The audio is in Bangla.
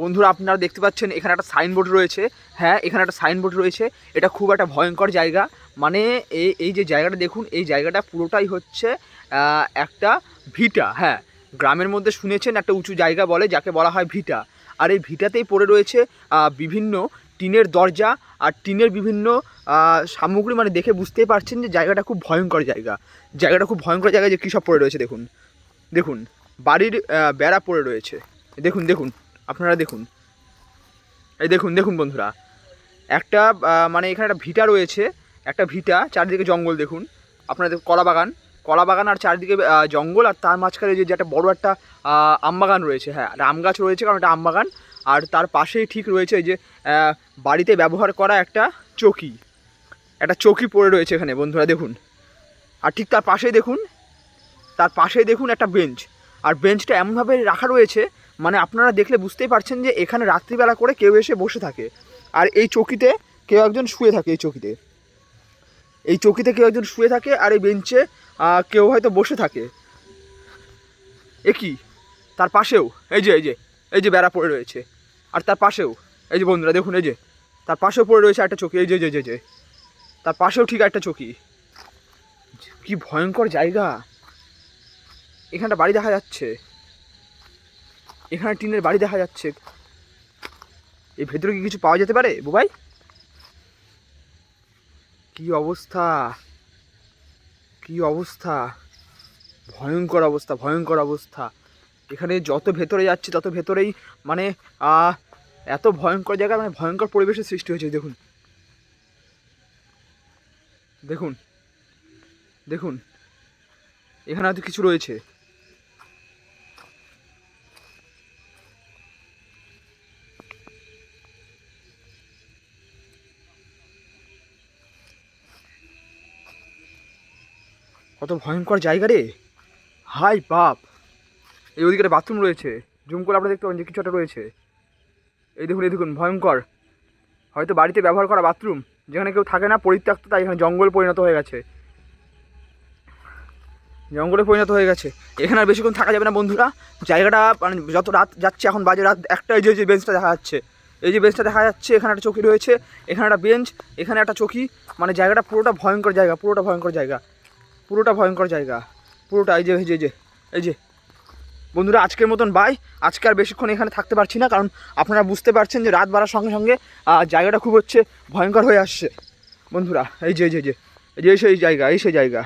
বন্ধুরা, আপনারা দেখতে পাচ্ছেন, এখানে একটা সাইনবোর্ড রয়েছে। হ্যাঁ এখানে একটা সাইনবোর্ড রয়েছে। এটা খুব একটা ভয়ঙ্কর জায়গা। মানে এই এই যে জায়গাটা দেখুন, এই জায়গাটা পুরোটাই হচ্ছে একটা ভিটা। হ্যাঁ গ্রামের মধ্যে শুনেছেন, একটা উঁচু জায়গা বলে, যাকে বলা হয় ভিটা। আর এই ভিটাতেই পড়ে রয়েছে বিভিন্ন টিনের দরজা আর টিনের বিভিন্ন সামগ্রী। মানে দেখে বুঝতেই পারছেন যে জায়গাটা খুব ভয়ঙ্কর জায়গা। জায়গাটা খুব ভয়ঙ্কর জায়গা যে কী সব পড়ে রয়েছে, দেখুন। দেখুন, বাড়ির বেড়া পড়ে রয়েছে। দেখুন দেখুন। আপনারা দেখুন। এই দেখুন দেখুন বন্ধুরা। একটা মানে এখানে একটা ভিটা রয়েছে। একটা ভিটা চারিদিকে জঙ্গল দেখুন। আপনারা দেখুন কলা বাগান। কলা বাগান আর চারিদিকে জঙ্গল। আর তার মাঝখানে যে একটা বড় একটা আহ, আম বাগান রয়েছে। হ্যাঁ আম গাছ রয়েছে কারণ এটা আম বাগান। আর তার পাশেই ঠিক রয়েছে যে বাড়িতে ব্যবহার করা একটা চকি। একটা চকি পড়ে রয়েছে এখানে বন্ধুরা দেখুন। আর ঠিক তার পাশেই দেখুন তার পাশেই দেখুন একটা বেঞ্চ। আর বেঞ্চটা এমনভাবে রাখা রয়েছে মানে আপনারা দেখলে বুঝতেই পারছেন যে এখানে রাত্রিবেলা করে কেউ এসে বসে থাকে। আর এই চকিতে কেউ একজন শুয়ে থাকে, এই চকিতে। এই চকিতে কেউ একজন শুয়ে থাকে আর এই বেঞ্চে কেউ হয়তো বসে থাকে। এ কি? তার পাশেও, এই যে এই যে এই যে বেড়া পড়ে রয়েছে। আর তার পাশেও, এই যে বন্ধুরা, দেখুন, এই যে, তার পাশেও পড়ে রয়েছে একটা চকি, এই যে যে যে, তার পাশেও ঠিক একটা চকি। কি ভয়ঙ্কর জায়গা। এখানটা বাড়ি দেখা যাচ্ছে। এখানে টিনের বাড়ি দেখা যাচ্ছে। এই ভেতরে কি কিছু পাওয়া যেতে পারে, বুবাই? কি অবস্থা? কি অবস্থা? ভয়ঙ্কর অবস্থা ভয়ঙ্কর অবস্থা। এখানে যত ভেতরে যাচ্ছে, তত ভেতরেই মানে এত ভয়ঙ্কর জায়গা মানে ভয়ঙ্কর পরিবেশের সৃষ্টি হয়েছে, দেখুন। দেখুন। দেখুন। এখানে হয়তো কিছু রয়েছে। কত ভয়ঙ্কর জায়গা রে। হাই বাপ। এই ওদিকে একটা বাথরুম রয়েছে। জুম করে আপনারা দেখতে পাবেন যে কিছু একটা রয়েছে। এই দেখুন এই দেখুন, ভয়ঙ্কর। হয়তো বাড়িতে ব্যবহার করা বাথরুম যেখানে কেউ থাকে না, পরিত্যক্ত, তাই এখানে জঙ্গল পরিণত হয়ে গেছে। জঙ্গলে পরিণত হয়ে গেছে। এখানে আর বেশিক্ষণ থাকা যাবে না, বন্ধুরা। জায়গাটা মানে যত রাত যাচ্ছে, এখন বাজে রাত একটা এই যে বেঞ্চটা দেখা যাচ্ছে। এই যে বেঞ্চটা দেখা যাচ্ছে, এখানে একটা চকি রয়েছে, এখানে একটা বেঞ্চ এখানে একটা চকি। মানে জায়গাটা পুরোটা ভয়ঙ্কর জায়গা, পুরোটা ভয়ঙ্কর জায়গা। পুরোটা ভয়ঙ্কর জায়গা। পুরোটা, এই যে এই যে এই যে এই যে। বন্ধুরা, আজকের মতন বাই আজকে আর বেশিক্ষণ এখানে থাকতে পারছি না, কারণ আপনারা বুঝতে পারছেন যে রাত বাড়ার সঙ্গে সঙ্গে জায়গাটা খুব হচ্ছে ভয়ঙ্কর হয়ে আসছে। বন্ধুরা এই যে এই যে এই যে, এই সেই জায়গা, এই সেই জায়গা।